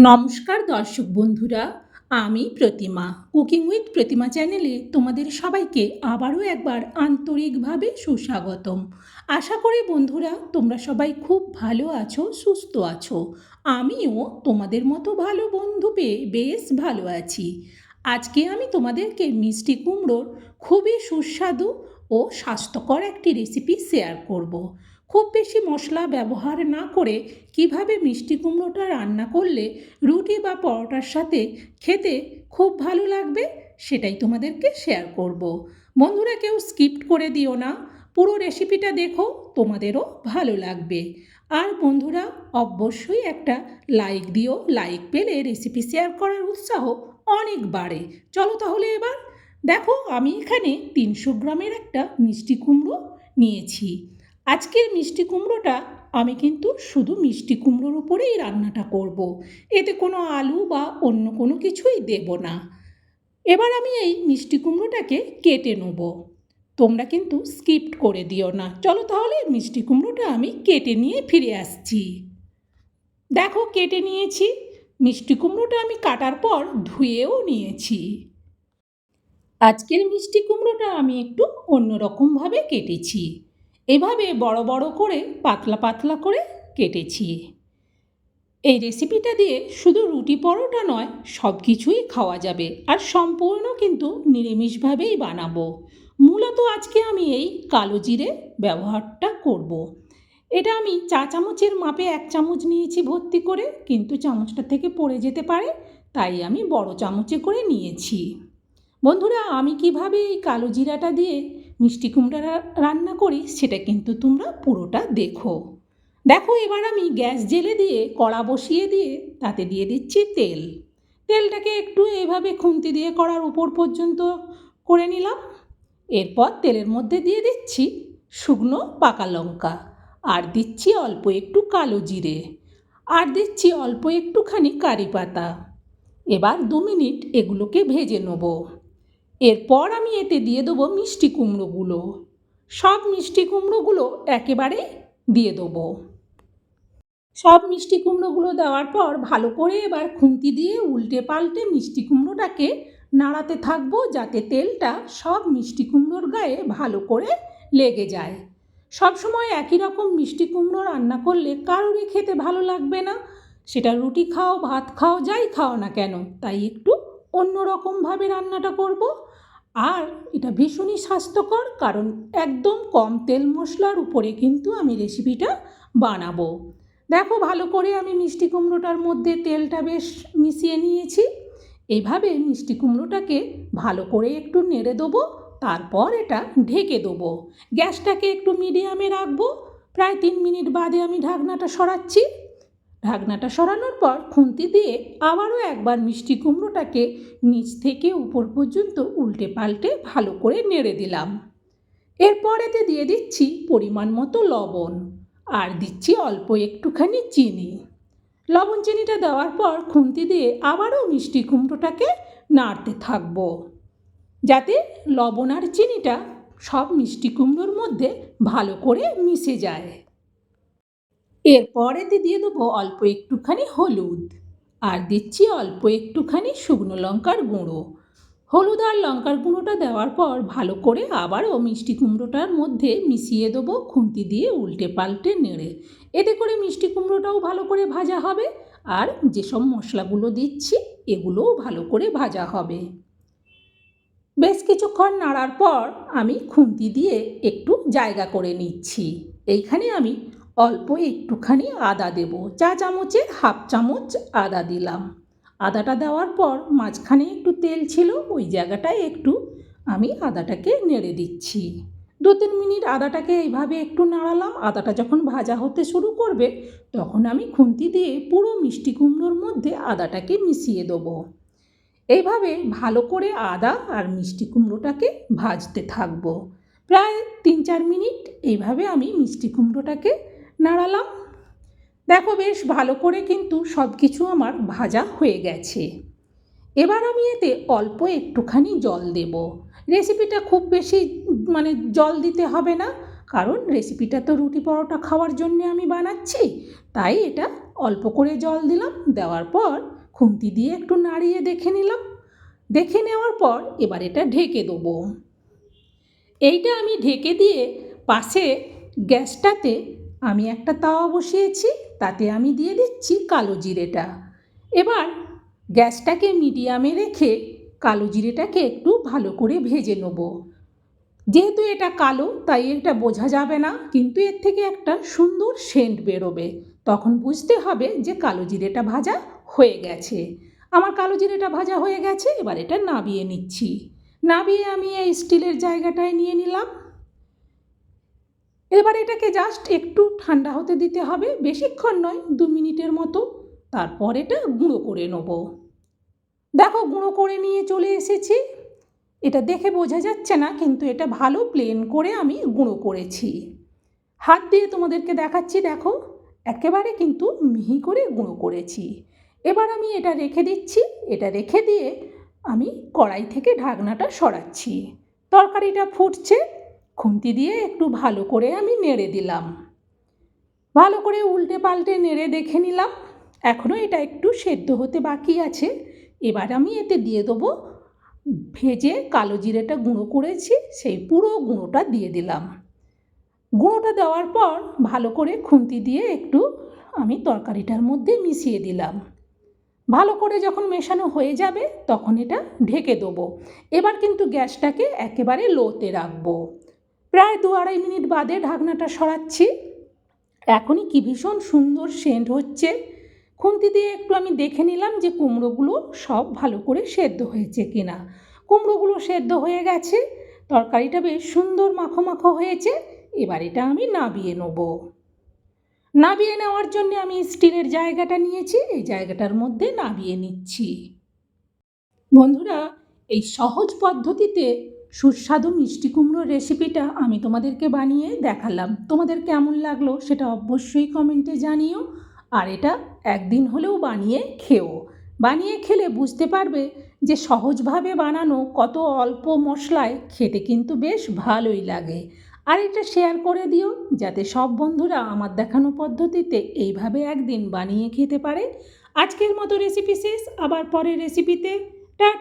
নমস্কার দর্শক বন্ধুরা, আমি প্রতিমা। কুকিং উইথ প্রতিমা চ্যানেলে তোমাদের সবাইকে আবারও একবার আন্তরিকভাবে সুস্বাগতম। আশা করি বন্ধুরা, তোমরা সবাই খুব ভালো আছো, সুস্থ আছো। আমিও তোমাদের মতো ভালো বন্ধু পেয়ে বেশ ভালো আছি। আজকে আমি তোমাদেরকে মিষ্টি কুমড়োর খুবই সুস্বাদু ও স্বাস্থ্যকর একটি রেসিপি শেয়ার করব। খুব বেশি মশলা ব্যবহার না করে কীভাবে মিষ্টি কুমড়োটা রান্না করলে রুটি বা পরোটার সাথে খেতে খুব ভালো লাগবে সেটাই তোমাদেরকে শেয়ার করব। বন্ধুরা কেউ স্কিপ করে দিও না, পুরো রেসিপিটা দেখো, তোমাদেরও ভালো লাগবে। আর বন্ধুরা, অবশ্যই একটা লাইক দিও লাইক পেলে রেসিপি শেয়ার করার উৎসাহ অনেক বাড়ে। চলো তাহলে এবার, দেখো আমি এখানে তিনশো গ্রামের একটা মিষ্টি কুমড়ো নিয়েছি। আজকের মিষ্টি কুমড়োটা আমি কিন্তু শুধু মিষ্টি কুমড়োর উপরেই রান্নাটা করব। এতে কোনো আলু বা অন্য কোনো কিছুই দেব না। এবার আমি এই মিষ্টি কুমড়োটাকে কেটে নেব। তোমরা কিন্তু স্কিপ্ট করে দিও না। চলো তাহলে মিষ্টি কুমড়োটা আমি কেটে নিয়ে ফিরে আসছি। দেখো কেটে নিয়েছি। মিষ্টি কুমড়োটা আমি কাটার পর ধুয়েও নিয়েছি। আজকের মিষ্টি কুমড়োটা আমি একটু অন্যরকমভাবে কেটেছি। এভাবে বড় বড় করে, পাতলা পাতলা করে কেটেছি। এই রেসিপিটা দিয়ে শুধু রুটি পরোটা নয় সব কিছুই খাওয়া যাবে। আর সম্পূর্ণ কিন্তু নিরামিষভাবেই বানাবো। মূলত আজকে আমি এই কালো জিরে ব্যবহারটা করব। এটা আমি চা চামচের মাপে এক চামচ নিয়েছি ভর্তি করে, কিন্তু চামচটা থেকে পড়ে যেতে পারে, তাই আমি বড় চামচে করে নিয়েছি। বন্ধুরা, আমি কীভাবে এই কালো জিরাটা দিয়ে মিষ্টি কুমড়া রান্না করি, সেটা কিন্তু তোমরা পুরোটা দেখো। দেখো, এবার আমি গ্যাস জেলে দিয়ে, কড়া বসিয়ে দিয়ে, তাতে দিয়ে দিচ্ছি তেল। তেলটাকে একটু এভাবে খুন্তি দিয়ে কড়ার উপর পর্যন্ত করে নিলাম। এরপর তেলের মধ্যে দিয়ে দিচ্ছি শুকনো পাকা লঙ্কা। আর দিচ্ছি অল্প একটু কালো জিরে। আর দিচ্ছি অল্প একটুখানি কারি পাতা। এবার দু মিনিট এগুলোকে ভেজে নেব। এরপর আমি এতে দিয়ে দেবো মিষ্টি কুমড়োগুলো। সব মিষ্টি কুমড়োগুলো একেবারে দিয়ে দেবো। সব মিষ্টি কুমড়োগুলো দেওয়ার পর ভালো করে এবার খুন্তি দিয়ে উল্টে পাল্টে মিষ্টি কুমড়োটাকে নাড়াতে থাকব যাতে তেলটা সব মিষ্টি কুমড়োর গায়ে ভালো করে লেগে যায়। সব সময় একই রকম মিষ্টি কুমড়ো রান্না করলে কারোরই খেতে ভালো লাগবে না। সেটা রুটি খাও, ভাত খাও, যাই খাও না কেন, তাই একটু অন্য রকমভাবে রান্নাটা করব। আর এটা ভীষণই স্বাস্থ্যকর, কারণ একদম কম তেল মশলার উপরে কিন্তু আমি রেসিপিটা বানাবো। দেখো, ভালো করে আমি মিষ্টি কুমড়োটার মধ্যে তেলটা বেশ মিশিয়ে নিয়েছি। এইভাবে মিষ্টি কুমড়োটাকে ভালো করে একটু নেড়ে দেবো, তারপর এটা ঢেকে দেবো। গ্যাসটাকে একটু মিডিয়ামে রাখব। প্রায় তিন মিনিট বাদে আমি ঢাকনাটা সরাচ্ছি। ঢাকনাটা সরানোর পর খুন্তি দিয়ে আবারও একবার মিষ্টি কুমড়োটাকে নিচ থেকে উপর পর্যন্ত উল্টে পাল্টে ভালো করে নেড়ে দিলাম। এরপর এতে দিয়ে দিচ্ছি পরিমাণ মতো লবণ আর দিচ্ছি অল্প একটুখানি চিনি। লবণ চিনিটা দেওয়ার পর খুন্তি দিয়ে আবারও মিষ্টি কুমড়োটাকে নাড়তে থাকব। যাতে লবণ আর চিনিটা সব মিষ্টি কুমড়োর মধ্যে ভালো করে মিশে যায়। এরপর এতে দিয়ে দেবো অল্প একটুখানি হলুদ। আর দিচ্ছি অল্প একটুখানি শুকনো লঙ্কার গুঁড়ো। হলুদ আর লঙ্কার গুঁড়োটা দেওয়ার পর ভালো করে আবারও মিষ্টি কুমড়োটার মধ্যে মিশিয়ে দেবো খুন্তি দিয়ে উল্টে পাল্টে নেড়ে। এতে করে মিষ্টি কুমড়োটাও ভালো করে ভাজা হবে। আর যেসব মশলাগুলো দিচ্ছি, এগুলোও ভালো করে ভাজা হবে। বেশ কিছুক্ষণ নাড়ার পর আমি খুন্তি দিয়ে একটু জায়গা করে নিচ্ছি। এইখানে আমি অল্প একটুখানি আদা দেব। চা চামচের হাফ চামচ আদা দিলাম। আদাটা দেওয়ার পর মাঝখানে একটু তেল ছিল, ওই জায়গাটায় একটু আমি আদাটাকে নেড়ে দিচ্ছি। দু তিন মিনিট আদাটাকে এইভাবে একটু নাড়ালাম। আদাটা যখন ভাজা হতে শুরু করবে, তখন আমি খুন্তি দিয়ে পুরো মিষ্টি কুমড়োর মধ্যে আদাটাকে মিশিয়ে দেবো। এইভাবে ভালো করে আদা আর মিষ্টি কুমড়োটাকে ভাজতে থাকব। প্রায় তিন চার মিনিট এইভাবে আমি মিষ্টি কুমড়োটাকে নাড়ালাম। দেখো বেশ ভালো করে কিন্তু সব কিছু আমার ভাজা হয়ে গেছে। এবার আমি এতে অল্প একটুখানি জল দেব। রেসিপিটা খুব বেশি মানে জল দিতে হবে না, কারণ রেসিপিটা তো রুটি পরোটা খাওয়ার জন্য আমি বানাচ্ছি, তাই এটা অল্প করে জল দিলাম, দেওয়ার পর খুন্তি দিয়ে একটু নাড়িয়ে দেখে নিলাম। দেখে নেওয়ার পর এবার এটা ঢেকে দেবো। এইটা আমি ঢেকে দিয়ে পাশে গ্যাসটাতে আমি একটা তাওয়া বসিয়েছি, তাতে আমি দিয়ে দিচ্ছি কালো জিরেটা। এবার গ্যাসটাকে মিডিয়ামে রেখে কালো জিরেটাকে একটু ভালো করে ভেজে নেব। যেহেতু এটা কালো, তাই এটা বোঝা যাবে না, কিন্তু এর থেকে একটা সুন্দর সেন্ট বেরোবে। তখন বুঝতে হবে যে কালো জিরেটা ভাজা হয়ে গেছে। আমার কালো জিরেটা ভাজা হয়ে গেছে, এবার এটা নাবিয়ে নিচ্ছি। নাবিয়ে আমি এই স্টিলের জায়গাটায় নিয়ে নিলাম। এবার এটাকে জাস্ট একটু ঠান্ডা হতে দিতে হবে, বেশিক্ষণ নয়, দু মিনিটের মতো। তারপর এটা গুঁড়ো করে নেব। দেখো, গুঁড়ো করে নিয়ে চলে এসেছি। এটা দেখে বোঝা যাচ্ছে না, কিন্তু এটা ভালো প্লেন করে আমি গুঁড়ো করেছি। হাত দিয়ে তোমাদেরকে দেখাচ্ছি, দেখো, একেবারে কিন্তু মিহি করে গুঁড়ো করেছি। এবার আমি এটা রেখে দিচ্ছি, এটা রেখে দিয়ে আমি কড়াই থেকে ঢাকনাটা সরাচ্ছি। তরকারিটা ফুটছে খুন্তি দিয়ে একটু ভালো করে আমি নেড়ে দিলাম। ভালো করে উল্টে পাল্টে নেড়ে দেখে নিলাম। এখনও এটা একটু সেদ্ধ হতে বাকি আছে। এবার আমি এতে দিয়ে দেবো ভেজে কালো জিরেটা গুঁড়ো করেছি, সেই পুরো গুঁড়োটা দিয়ে দিলাম। গুঁড়োটা দেওয়ার পর ভালো করে খুন্তি দিয়ে একটু আমি তরকারিটার মধ্যে মিশিয়ে দিলাম। ভালো করে যখন মেশানো হয়ে যাবে, তখন এটা ঢেকে দেবো। এবার কিন্তু গ্যাসটাকে একেবারে লোতে রাখব। প্রায় দু আড়াই মিনিট বাদে ঢাকনাটা সরাচ্ছি। এখনই কি ভীষণ সুন্দর সেন্ট হচ্ছে। খুন্তি দিয়ে একটু আমি দেখে নিলাম যে কুমড়োগুলো সব ভালো করে সেদ্ধ হয়েছে কিনা। কুমড়োগুলো সেদ্ধ হয়ে গেছে, তরকারিটা বেশ সুন্দর মাখো মাখো হয়েছে, এবার এটা আমি নাবিয়ে নেব। নাবিয়ে নেওয়ার জন্য আমি স্টিলের জায়গাটা নিয়েছি, এই জায়গাটার মধ্যে নাবিয়ে নিচ্ছি। বন্ধুরা, এই সহজ পদ্ধতিতে সুস্বাদু মিষ্টি কুমড়োর রেসিপিটা আমি তোমাদেরকে বানিয়ে দেখালাম। তোমাদের কেমন লাগল সেটা অবশ্যই কমেন্টে জানিও। আর এটা একদিন হলেও বানিয়ে খেও। বানিয়ে খেলে বুঝতে পারবে যে সহজভাবে বানানো কত অল্প মশলায় খেতে কিন্তু বেশ ভালোই লাগে। আর এটা শেয়ার করে দিও, যাতে সব বন্ধুরা আমার দেখানো পদ্ধতিতে এইভাবে একদিন বানিয়ে খেতে পারে। আজকের মতো রেসিপি শেষ, আবার পরের রেসিপিতে টাটা!